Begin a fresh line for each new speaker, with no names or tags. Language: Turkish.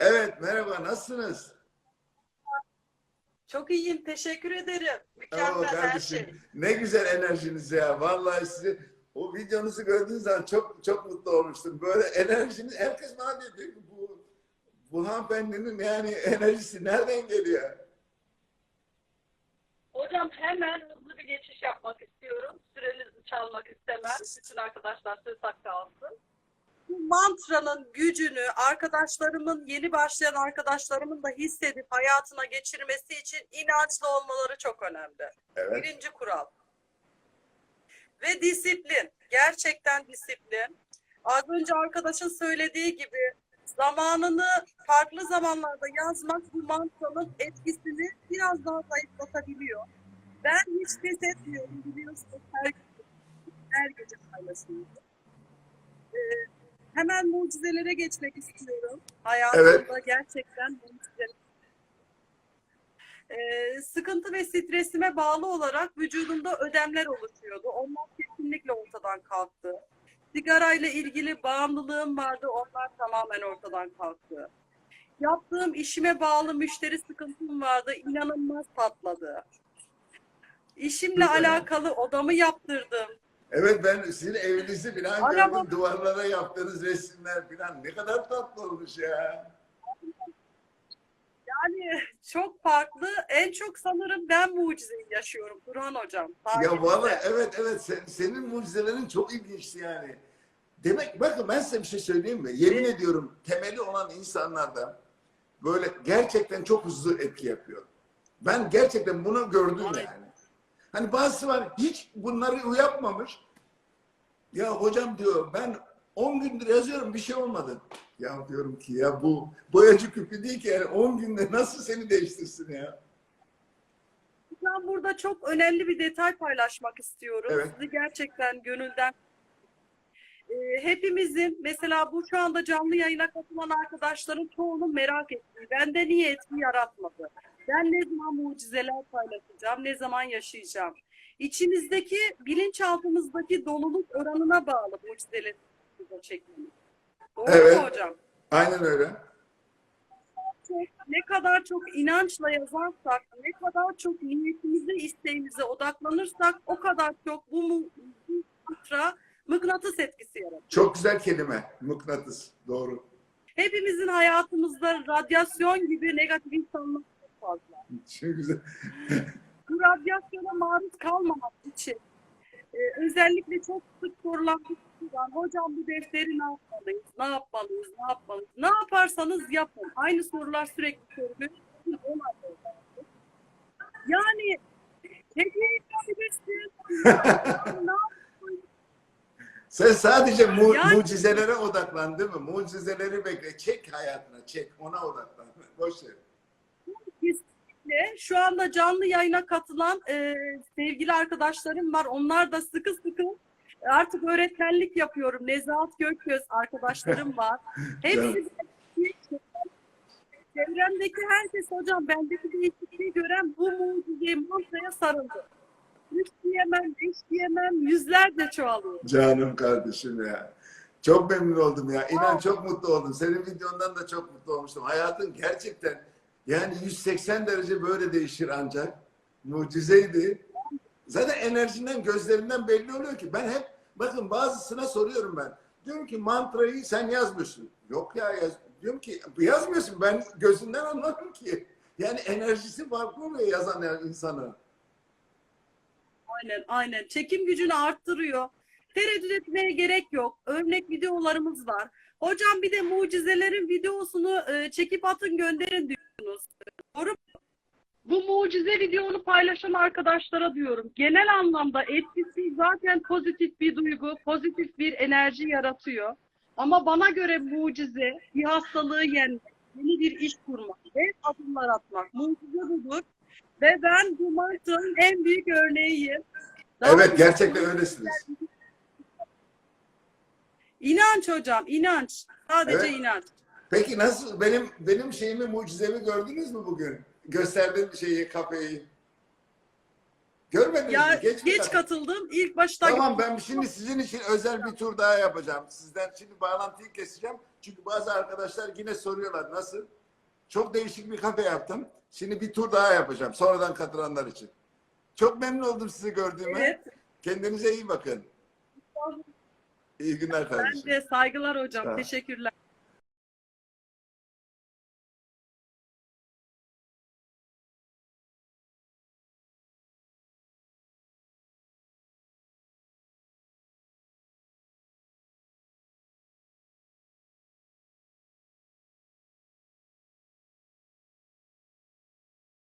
Evet merhaba nasılsınız?
Çok iyiyim. Teşekkür ederim.
Oo,
Mükemmel her
kardeşim,
şey.
Ne güzel enerjiniz ya. Vallahi sizi o videonuzu gördüğüm zaman çok çok mutlu olmuştum. Böyle enerjiniz herkes bana diyor diyor ki bu bu hanımefendinin yani enerjisi nereden geliyor?
Hocam hemen hızlı bir geçiş yapmak istiyorum. Sürenizi çalmak istemem. Bütün arkadaşlar söz hakkı alsın. Bu mantranın gücünü arkadaşlarımın, yeni başlayan arkadaşlarımın da hissedip hayatına geçirmesi için inançlı olmaları çok önemli.
Evet.
Birinci kural. Ve disiplin. Gerçekten disiplin. Az önce arkadaşın söylediği gibi zamanını farklı zamanlarda yazmak bu mantranın etkisini biraz daha zayıflatabiliyor. Ben hiç pes etmiyorum biliyorsunuz her, her gece paylaşıyorum. Ee, hemen mucizelere geçmek istiyorum. Hayatımda gerçekten mucizeler ee, sıkıntı ve stresime bağlı olarak vücudumda ödemler oluşuyordu. Onlar kesinlikle ortadan kalktı. Sigarayla ilgili bağımlılığım vardı. Onlar tamamen ortadan kalktı. Yaptığım işime bağlı müşteri sıkıntım vardı. İnanılmaz patladı. İşimle alakalı odamı yaptırdım.
Evet ben sizin evinizi falan
Araba-
gördüm. Duvarlara yaptığınız resimler falan ne kadar tatlı olmuş ya.
Yani çok farklı. En çok sanırım ben mucizeyi yaşıyorum Burhan Hocam.
Ya vallahi evet evet sen, senin mucizelerin çok ilginçti yani. Demek bakın ben size bir şey söyleyeyim mi? Yemin ediyorum temeli olan insanlardan böyle gerçekten çok hızlı etki yapıyor. Ben gerçekten bunu gördüm
Aynen.
yani. Hani bazısı var hiç bunları yapmamış. Ya hocam diyor ben 10 gündür yazıyorum bir şey olmadı. Ya diyorum ki ya bu boyacı küpü değil ki yani 10 günde nasıl seni değiştirsin ya?
Ben burada çok önemli bir detay paylaşmak istiyorum.
Evet.
Sizi gerçekten gönülden Ee, hepimizin mesela bu şu anda canlı yayına katılan arkadaşların çoğunun merak ettiği bende niye etki yaratmadı? Ben ne zaman mucizeler paylaşacağım? Ne zaman yaşayacağım? İçimizdeki bilinçaltımızdaki doluluk oranına bağlı mucizeleri çekmemiz. Doğru
Evet.
mu hocam?
Aynen öyle.
ne kadar çok inançla yazarsak, ne kadar çok niyetimize, isteğimize odaklanırsak o kadar çok bu, mantra mıknatıs etkisi yaratır.
Çok güzel kelime. Mıknatıs. Doğru.
Hepimizin hayatımızda radyasyon gibi negatif insanlar fazla.
Çok güzel.
Bu radyasyona maruz kalmamak için e, özellikle çok sık sorulan bir soru var. Hocam bu defteri ne yapmalıyız? Ne yapmalıyız? Ne yapmalıyız? Ne yaparsanız yapın. Aynı sorular sürekli soruluyor. Yani hediye yapabilirsin.
Sen sadece mu-
Yani-
mucizelere odaklan değil mi? Mucizeleri bekle. Çek hayatına. Çek. Ona odaklan. Boş ver.
Kesinlikle. Şu anda canlı yayına katılan e, sevgili arkadaşlarım var. Onlar da sıkı sıkı artık öğretmenlik yapıyorum. Nezahat Gökgöz arkadaşlarım var. Hepsi de çevremdeki herkes hocam bendeki değişikliği gören bu mucizeyi mantraya sarıldı. Üç diyemem, beş diyemem, yüzlerce çoğalıyor.
Canım kardeşim ya. Çok memnun oldum ya. İnan çok mutlu oldum. Senin videondan da çok mutlu olmuştum. Hayatın gerçekten yani 180 derece böyle değişir ancak. Mucizeydi. Zaten enerjinden, gözlerinden belli oluyor ki. Ben hep, bakın bazısına soruyorum ben. Diyorum ki mantrayı sen yazmıyorsun. Yok ya yaz. Diyorum ki yazmıyorsun. Ben gözünden anladım ki. Yani enerjisi farklı oluyor yazan insanın.
Aynen, aynen. Çekim gücünü arttırıyor. Tereddüt etmeye gerek yok. Örnek videolarımız var. Hocam bir de mucizelerin videosunu e, çekip atın gönderin diyorsunuz. Doğru mu? Bu mucize videonu paylaşan arkadaşlara diyorum. Genel anlamda etkisi zaten pozitif bir duygu, pozitif bir enerji yaratıyor. Ama bana göre mucize bir hastalığı yenmek, yeni bir iş kurmak ve adımlar atmak. Mucize budur. Ve ben bu mantığın en büyük örneğiyim. Daha
Evet gerçekten öylesiniz.
İnanç hocam, inanç. Sadece
Evet.
inanç.
Peki nasıl benim benim şeyimi mucizemi gördünüz mü bugün? Gösterdiğim şeyi kafeyi. Görmediniz
Ya
mi?
geç,
katıldın?
katıldım. İlk başta
Tamam ben şimdi sizin için özel bir tur daha yapacağım. Sizden şimdi bağlantıyı keseceğim. Çünkü bazı arkadaşlar yine soruyorlar nasıl? Çok değişik bir kafe yaptım. Şimdi bir tur daha yapacağım sonradan katılanlar için. Çok memnun oldum sizi gördüğüme.
Evet.
Kendinize iyi bakın. İyi günler
Ben
kardeşim.
de saygılar hocam. Teşekkürler.